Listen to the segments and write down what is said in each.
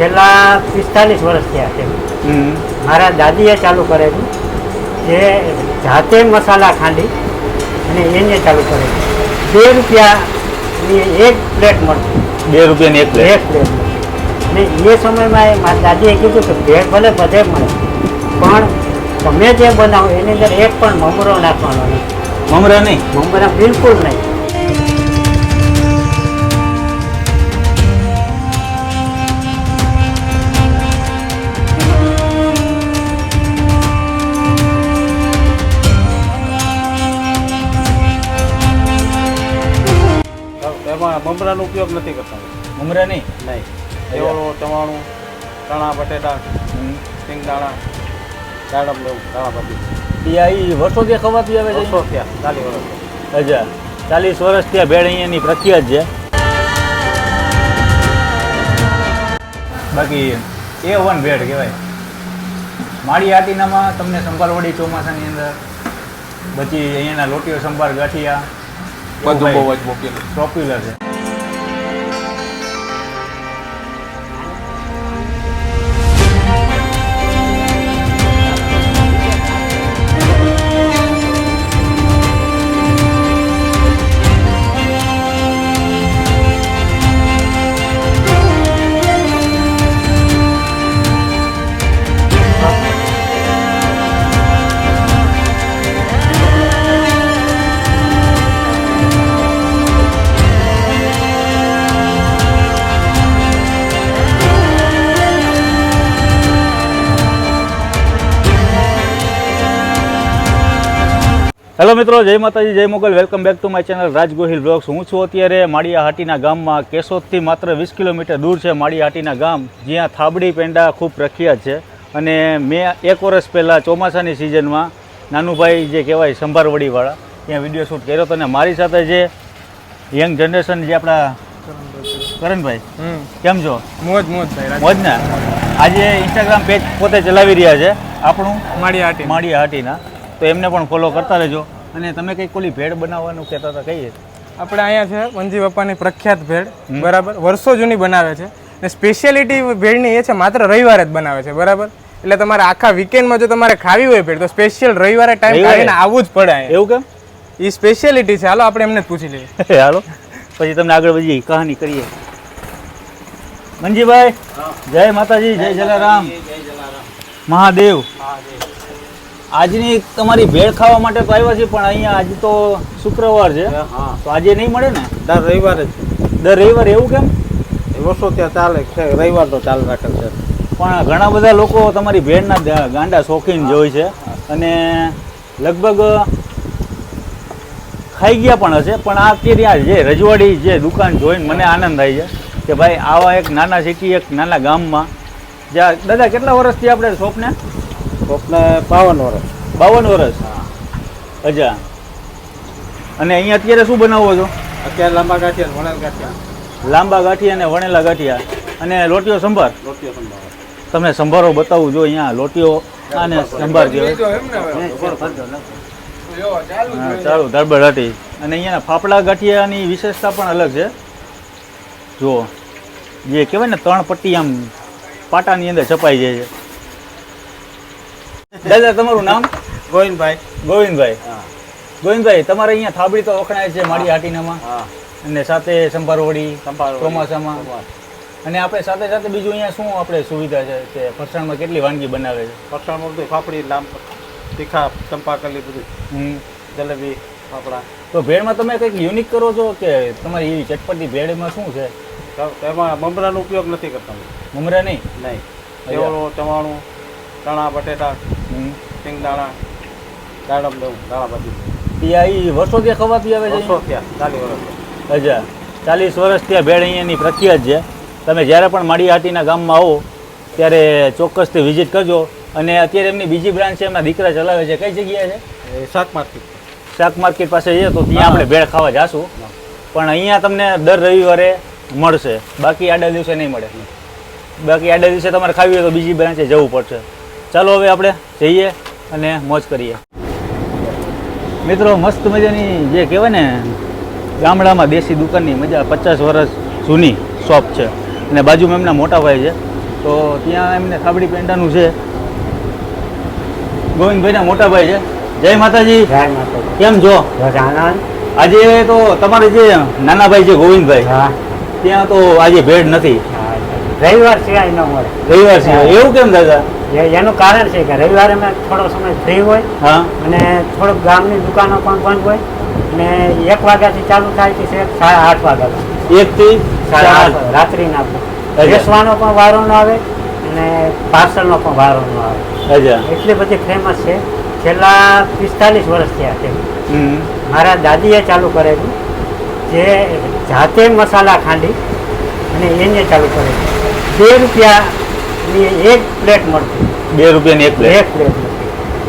છેલ્લા પિસ્તાલીસ વર્ષ થયા છે. મારા દાદીએ ચાલુ કરેલું જે જાતે મસાલા ખાંડી અને એને ચાલુ કરેલું. બે રૂપિયાની એક પ્લેટ મળતી. બે રૂપિયાની એક પ્લેટ. એક પ્લેટ અને એ સમયમાં એ મારા દાદીએ કીધું કે ભેળ ભલે બધે મળે પણ તમે જે બનાવો એની અંદર એક પણ મમરો નાખવાનો નહીં મમરા નહીં? મમરા બિલકુલ નહીં. મમરાનો ઉપયોગ નથી કરતા. મમરા નહીં? નહીં. એવડો ચવાણું ચણા બટેટા. સિંગદાણા દાડમ લેવું દાણા બધી એ વર્ષોથી ખવાતી આવે છે? વર્ષો થયા ચાલી વર્ષ. અચ્છા. ચાલીસ વર્ષ ત્યાં ભેળ અહીંયાની પ્રખ્યાત છે. બાકી એ વન ભેળ કહેવાય. માળી આટીનામાં તમને સંભાળવડી ચોમાસાની અંદર પછી અહીંયાના લોટીઓ સંભાળ ગાંઠિયા બધું બહુ જ પોપ્યુલર પોપ્યુલર છે. હેલો મિત્રો જય માતાજી જય Mogal. Welcome back to my channel Raj Gohil blogs. હું છું અત્યારે માળિયા હાટીના ગામમાં કેશોદથી માત્ર વીસ કિલોમીટર દૂર છે માળિયા હાટીના ગામ જ્યાં થાબડી પેંડા ખૂબ પ્રખ્યાત છે. અને મેં એક વર્ષ પહેલાં ચોમાસાની સિઝનમાં નાનુભાઈ જે કહેવાય સંભારવડીવાળા ત્યાં વીડિયો શૂટ કર્યો હતો. અને મારી સાથે જે યંગ જનરેશન જે આપણા કરણભાઈ કેમ છો? મોજ મોજ ભાઈ મોજ ને આજે ઇન્સ્ટાગ્રામ પેજ પોતે ચલાવી રહ્યા છે. આપણું માળી આટી માળી હાટીના તો એમને પણ ફોલો કરતા રહેજો. અને તમે કંઈક ઓલી ભેળ બનાવવાનું કહેતા હતા કહીએ. આપણે અહીંયા છે મંજી બાપાની પ્રખ્યાત ભેળ. બરાબર. વર્ષો જૂની બનાવે છે. ને સ્પેશિયાલિટી ભેળની એ છે માત્ર રવિવારે જ બનાવે છે બરાબર? એટલે તમારે આખા વીકેન્ડમાં જો તમારે ખાવી હોય ભેળ તો સ્પેશિયલ રવિવારે ટાઈમ? કાઢીને આવવું જ પડે એવું કેમ? એ સ્પેશિયાલિટી છે. હાલો આપણે એમને જ પૂછી લઈએ. હાલો. પછી તમને આગળ વધી કહાની કરીએ. મંજીભાઈ જય માતાજી જય જલારામ. મહાદેવ. આજની તમારી ભેળ ખાવા માટે તો આવ્યા છે પણ અહીંયા આજે તો શુક્રવાર છે. હા તો આજે નહીં મળે ને? દર રવિવારે જ. દર રવિવારે એવું કેમ? એ વર્ષો ત્યાં ચાલે છે રવિવાર તો ચાલુ રાખેલ છે. પણ ઘણા બધા લોકો તમારી ભેળના ગાંડા શોખીન જ હોય છે અને લગભગ ખાઈ ગયા પણ હશે પણ આ અત્યારે આ જે રજવાડી જે દુકાન જોઈને મને આનંદ થાય છે કે ભાઈ આવા એક નાના સિટી એક નાના ગામમાં જ્યાં દાદા કેટલા વર્ષથી આપણે શોપને કોકને બાવન વર્ષ બાવન વર્ષ અચ્છા. અને અહીંયા અત્યારે શું બનાવો છો? અત્યારે લાંબા ગાંઠિયા વણેલા ગાંઠિયા. લાંબા ગાંઠિયા અને વણેલા ગાંઠિયા. અને લોટીઓ સંભાર? લોટીઓ સંભાર. તમને સંભારો બતાવું જો અહીંયા લોટીઓ અને સંભાર જેવો હા, ચાલુ દાળબળ હતી અને અહીંયાના ફાફડા ગાંઠિયાની વિશેષતા પણ અલગ છે. જુઓ. જે કહેવાય ને ત્રણ પટ્ટી આમ પાટાની અંદર છપાઈ જાય છે. દાદા તમારું નામ? ગોવિંદભાઈ. ગોવિંદભાઈ. હા. ગોવિંદભાઈ તમારે અહીંયા થાબડી તો વખણાય છે માળી હાટીનામાં. હા. અને સાથે સંભારવડી ચોમાસામાં. અને આપણે સાથે સાથે બીજું અહીંયા શું આપણે સુવિધા છે કે ફરસાણમાં કેટલી વાનગી બનાવે છે? ફરસાણમાં બધું ફાફડી લાંબ તીખા ચંપાકલી બધું. જલેબી ફાફડા. તો ભેળમાં તમે કંઈક યુનિક કરો છો કે તમારી એવી ચટપટી ભેળમાં શું છે? એમાં મમરાનો ઉપયોગ નથી કરતા. મમરા નહીં? નહીં. ચવાણું ચણા બટેટા. સિંગદાણા દાડમ લેવું દાડા બાજુ. એ વર્ષોથી ખવાતી આવે છે ચાલીસ વર્ષ. અચ્છા ચાલીસ વર્ષ ત્યાં ભેળ અહીંયાની પ્રખ્યાત છે. તમે જ્યારે પણ માડીહાટીના ગામમાં આવો ત્યારે ચોક્કસથી વિઝિટ કરજો. અને અત્યારે એમની બીજી બ્રાન્ચ છે એમના દીકરા ચલાવે છે. કઈ જગ્યાએ છે? શાક માર્કેટ. શાક માર્કેટ પાસે જઈએ તો ત્યાં આપણે ભેળ ખાવા જાશું. પણ અહીંયા તમને દર રવિવારે મળશે. બાકી આડા દિવસે નહીં મળે. બાકી આડા દિવસે તમારે ખાવી હોય તો બીજી બ્રાન્ચે જવું પડશે. ચાલો હવે આપણે જઈએ અને મોજ કરીએ. મિત્રો મસ્ત મજાની જે કહેવાય ને ગામડામાં દેશી દુકાનની મજા પચાસ વર્ષ જૂની શોપ છે. અને બાજુમાં એમના મોટા ભાઈ છે. તો ત્યાં એમને થાબડી પેંડાનું છે. ગોવિંદભાઈના મોટા ભાઈ છે. જય માતાજી. જય માતાજી. કેમ છો? આજે તો તમારે જે નાના ભાઈ છે ગોવિંદભાઈ હા. ત્યાં તો આજે ભેડ નથી. રવિવાર સિવાય ન મળે. રવિવાર સિવાય. એવું કેમ દાદા? એનું કારણ છે કે રવિવારે મેં થોડો સમય ફ્રી હોય હા. અને થોડોક ગામની દુકાનો પણ બંધ હોય અને એક વાગ્યાથી ચાલુ થાય છે સાડા આઠ વાગ્યા એક થી સાડા આઠ રાત્રિના. બેસવાનો પણ વારો ન આવે અને પાર્સલનો પણ વારો ન આવે. એટલી બધી ફેમસ છે. છેલ્લા પિસ્તાલીસ વર્ષ થયા છે. મારા દાદીએ ચાલુ કરેલું જે જાતે મસાલા ખાંડી અને એને ચાલુ કરેલું. બે રૂપિયાની એક પ્લેટ મળતી. બે રૂપિયાની એક પ્લેટ એક પ્લેટ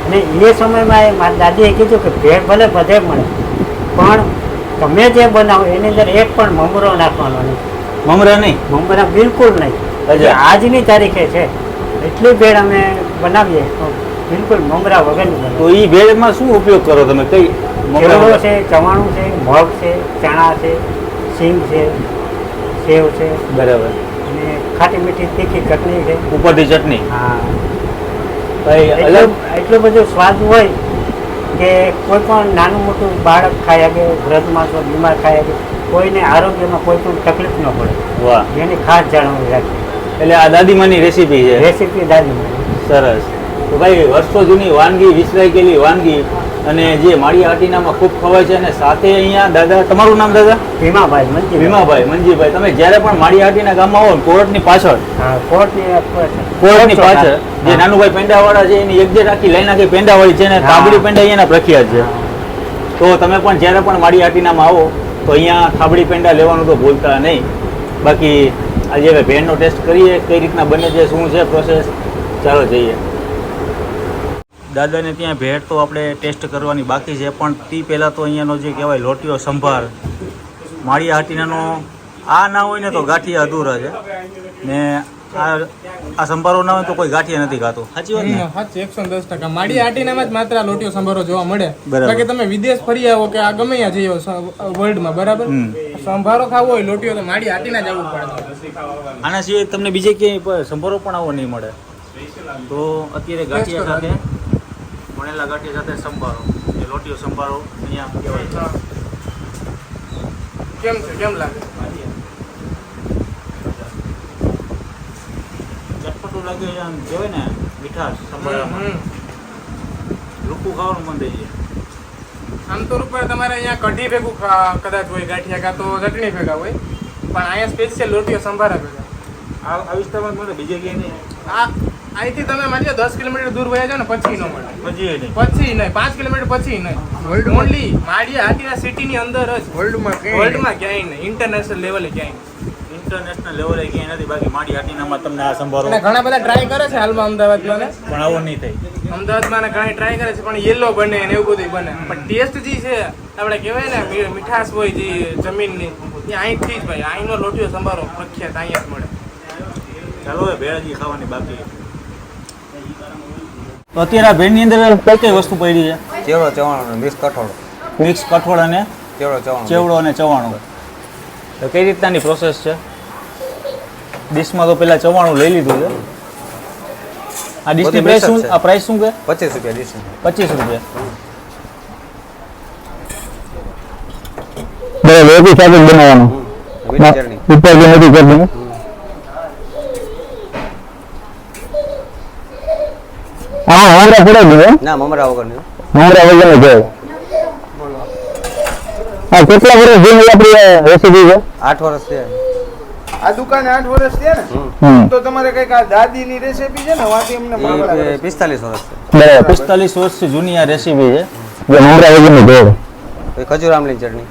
અને એ સમયમાં એ મારા દાદીએ કીધું કે ભેળ ભલે બધે મળે પણ તમે જે બનાવો એની અંદર એક પણ મમરો નાખવાનો નહીં. મમરા નહીં? મમરા બિલકુલ નહીં. આજની તારીખે છે. એટલી ભેળ અમે બનાવીએ તો બિલકુલ મમરા વગરની તો એ ભેળમાં શું ઉપયોગ કરો તમે? કઈ મમરો છે ચવાણું છે મગ છે ચણા છે સિંગ છે સેવ છે. બરાબર. અને ખાટી મીઠી તીખી ચટણી છે. ઉપરથી ચટણી? હા. ભાઈ એટલું અલગ એટલો બધો સ્વાદ હોય કે કોઈ પણ નાનું મોટું બાળક ખાઈ શકે વ્રતમાં માણસો બીમાર ખાઈ શકે કોઈને આરોગ્યમાં કોઈ પણ તકલીફ ન પડે. વાહ. એની ખાસ જાણવાની રાખી એટલે આ દાદીમાની રેસીપી છે? રેસીપી દાદીમાની. સરસ. તો ભાઈ વર્ષો જૂની વાનગી વિસરાઈ ગયેલી વાનગી અને જે માળી હાટીનામાં ખૂબ ખવાય છે અને સાથે અહીંયા દાદા તમારું નામ દાદા? ભીમાભાઈ મંજી ભીમાભાઈ મંજીભાઈ. તમે જ્યારે પણ માળી હાટીના ગામમાં આવો કોર્ટની પાછળ? કોર્ટની પાછળ જે નાનુભાઈ પેંડાવાળા છે એની એકજે આખી લાઈન આખી પેંડાવાળી છે અને થાબડી પેંડા અહીંયાના પ્રખ્યાત છે. તો તમે પણ જ્યારે પણ માળી હાટીનામાં આવો તો અહીંયા થાબડી પેંડા લેવાનું તો ભૂલતા નહીં. બાકી આજે હવે ભેળનો ટેસ્ટ કરીએ કઈ રીતના બને છે શું છે પ્રોસેસ ચાલો જઈએ. દાદાને ત્યાં ભેટ તો આપણે ટેસ્ટ કરવાની બાકી છે પણ તે પહેલાં તો અહીંયાનો જે કહેવાય લોટીયો સંભાર માળિયા હાટીનાનો આ ના હોય ને તો ગાંઠિયા અધૂરા છે. ને આ આ સંભારો ના હોય તો કોઈ ગાંઠિયા નથી ખાતો. સાચી વાત ને? સાચી એકસો દસ ટકા. માળિયા હાટીનામાં જ માત્ર લોટીઓ સંભારો જોવા મળે. બાકી તમે વિદેશ ફરી આવો કે આ ગમે ત્યાં જઈ વર્લ્ડમાં બરાબર? સંભારો ખાવો હોય લોટીઓ તો માડી આટીના જવું પડે. આના સિવાય તમને બીજે ક્યાંય સંભારો પણ આવો નહીં મળે. તો અત્યારે ગાંઠિયા સાથે વણેલા ગાંઠિયા સાથે સંભારો એ લોટીઓ સંભારો અહીંયા કહેવાય છે. કેમ છે? કેમ લાગે? ચટપટું લાગે છે આમ કહેવાય ને મીઠાશ સંભાળવામાં. રૂખું ખાવાનું મન થઈ જાય. આમ તો રૂપિયા તમારે અહીંયા કઢી ભેગું કદાચ હોય ગાંઠિયા કાં તો ચટણી ભેગા હોય પણ અહીંયા સ્પેશિયલ લોટીઓ સંભારા ભેગા. આ આ વિસ્તારમાં મળે બીજે ક્યાંય નહીં. આ અહીંથી તમે માની લો દસ કિલોમીટર દૂર વયા જાઓ ને પછી ન મળે. પછી નહીં. પછી નહીં. પાંચ કિલોમીટર પછી નહીં. ઓનલી માળિયા હાટીના સિટીની અંદર જ. વર્લ્ડમાં વર્લ્ડમાં ક્યાંય નહીં. ઇન્ટરનેશનલ લેવલે ક્યાંય નહીં. ઇન્ટરનેશનલ લેવલે ક્યાંય નથી. બાકી માડી હાટીનામાં તમને આ સંભારો ઘણા બધા ટ્રાય કરે છે હાલમાં અમદાવાદમાં પણ આવો નહીં થાય. અમદાવાદમાં ને ઘણા ટ્રાય કરે છે પણ યેલો બને ને એવું બધું બને. પણ ટેસ્ટ જે છે આપણે કહેવાય ને મીઠાશ હોય જે જમીનની એ અહીંથી જ ભાઈ. અહીંનો લોટીઓ સંભારો પ્રખ્યાત અહીંયા જ મળે. ચાલો હવે ભેળાજી ખાવાની બાકી. તો અત્યારે આ ભેળની અંદર કઈ કઈ વસ્તુ પડી છે? ચેવડો ચવાણો મિક્સ કઠોળ. મિક્સ કઠોળ અને ચેવડો ચવાણો. ચેવડો અને ચવાણો. તો કઈ રીતનાની પ્રોસેસ છે? ડીશમાં તો પેલા ચવાણું લઈ લીધું છે. આ ડીશની ની પ્રાઇસ શું આ પ્રાઇસ શું કે પચીસ રૂપિયા ડીશ પચીસ રૂપિયા. બરાબર એકી સાથે બનાવવાનું. ઉપર જે નથી કરતું હમણાં પડે ને ના મમરા વગરની હમણાં વગર છે આ કેટલા વર્ષ જૂની આપણી રેસીપી છે? આઠ વર્ષ છે. આ દુકાન આઠ વર્ષ છે ને? તો તમારે કંઈક આ દાદીની રેસીપી છે ને? વાંચી અમને કરે. પિસ્તાલીસ વર્ષ છે બરાબર. પિસ્તાલીસ વર્ષ જૂની આ રેસીપી છે. જે હમણાં વગરની ભેળ પછી ખજૂર આમલી ચટણી.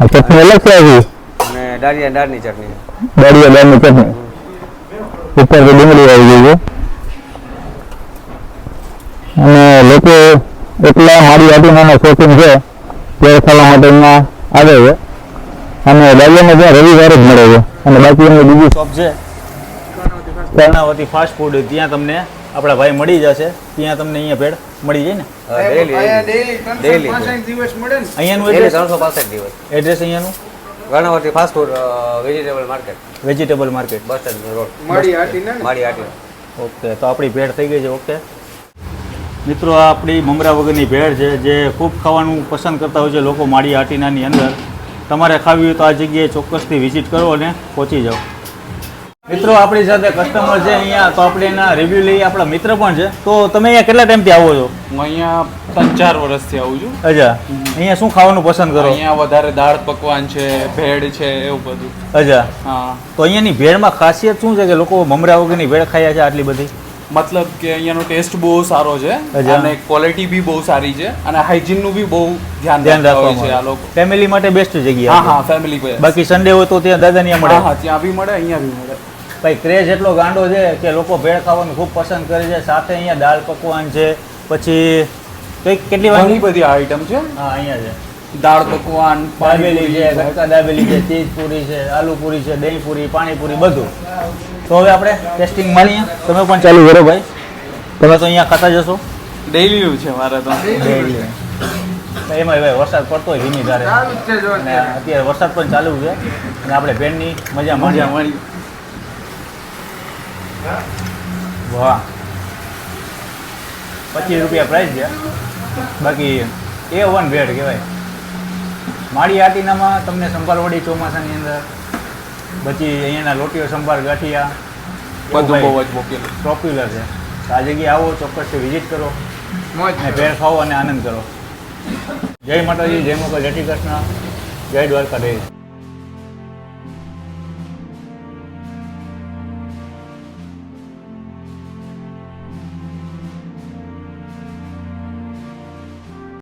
આ ચટણી અલગ છે આવી અને દાળિયા દાળની ચટણી. દાળિયા દાળની ચટણી. ઉપર ડુંગળી આવી ગઈ છે. અને લોકો એટલા મારી આટીના શોખીન છે ત્યારે ખાવા માટે અહીંયા આવે છે. અને દાળિયાને ત્યાં રવિવારે જ મળે છે. અને બાકી એમની બીજી શોપ છે. કર્ણાવતી ફાસ્ટ ફૂડ ત્યાં તમને આપણા ભાઈ મળી જશે. ત્યાં તમને અહીંયા ભેળ મળી જાય ને? અહીંયાનું એડ્રેસ ત્રણસો પાસઠ દિવસ. Address અહીંયાનું? Karnavati fast food vegetable market vegetable market bus stand road. મળી હાટી. આટી ઓકે તો આપણી ભેળ થઈ ગઈ છે ઓકે મિત્રો આ આપણી મમરા વગરની ભેળ છે જે ખૂબ ખાવાનું પસંદ કરતા હોય છે લોકો માળી આટીનાની અંદર. તમારે ખાવી હોય તો આ જગ્યાએ ચોક્કસથી વિઝિટ કરો અને પહોંચી જાઓ. મિત્રો આપણી સાથે કસ્ટમર છે અહીંયા તો આપણે એના રિવ્યુ લઈએ. આપણા મિત્ર પણ છે. તો તમે અહીંયા કેટલા ટાઈમથી આવો છો? હું અહીંયા ત્રણ ચાર વર્ષથી આવું છું. અચ્છા. અહીંયા શું ખાવાનું પસંદ કરો? અહીંયા વધારે દાળ પકવાન છે ભેળ છે એવું બધું. અચ્છા. હા. તો અહીંયાની ભેળમાં ખાસિયત શું છે કે લોકો મમરા વગરની ભેળ ખાયા છે આટલી બધી? મતલબ કે અહીંયાનો ટેસ્ટ બહુ સારો છે. અને ક્વોલિટી બી બહુ સારી છે અને હાઇજીનનું બી બહુ ધ્યાન ધ્યાન રાખતા છે આ લોકો. ફેમિલી માટે બેસ્ટ જગ્યા હા ફેમિલી પર બાકી સન્ડે હોય તો ત્યાં દાદાની હા મળે. હા ત્યાં બી મળે અહીંયા બી મળે. ભાઈ ક્રેઝ એટલો ગાંડો છે કે લોકો ભેળ ખાવાનું ખૂબ પસંદ કરે છે. સાથે અહીંયા દાળ પકવાન છે પછી કઈ કેટલી ઘણી બધી આઈટમ છે. હા અહીંયા છે. દાળ પકવાન દાબેલી છે ઘટકા દાબેલી છે ચીજ પૂરી છે આલુ પૂરી છે દહીં પૂરી પાણીપુરી બધું. તો હવે આપણે ટેસ્ટિંગ મારીએ તમે પણ ચાલુ કરો ભાઈ. તમે તો અહીંયા ખાતા જશો ડેઈલી નું છે મારે તો. એમાં ભાઈ વરસાદ પડતો હોય ધીમી ધારે. ચાલુ જ છે જો અને અત્યારે વરસાદ પણ ચાલુ છે. અને આપણે બેનની મજા મજા મળી વાહ. પચીસ રૂપિયા પ્રાઇસ છે. બાકી એ વન ભેટ કહેવાય. માળી આટીનામાં તમને સંભાર વડી ચોમાસાની અંદર પછી અહીંયાના લોટીઓ સંભાર ગાંઠિયા બધું બહુ જ મોકેલું. પોપ્યુલર છે. આ જગ્યાએ આવો ચોક્કસ વિઝિટ કરો. મોજ અને ભેળ ખાઓ અને આનંદ કરો. જય માતાજી જય મોકલ જય શ્રી કૃષ્ણ. જય દ્વારકા દેશ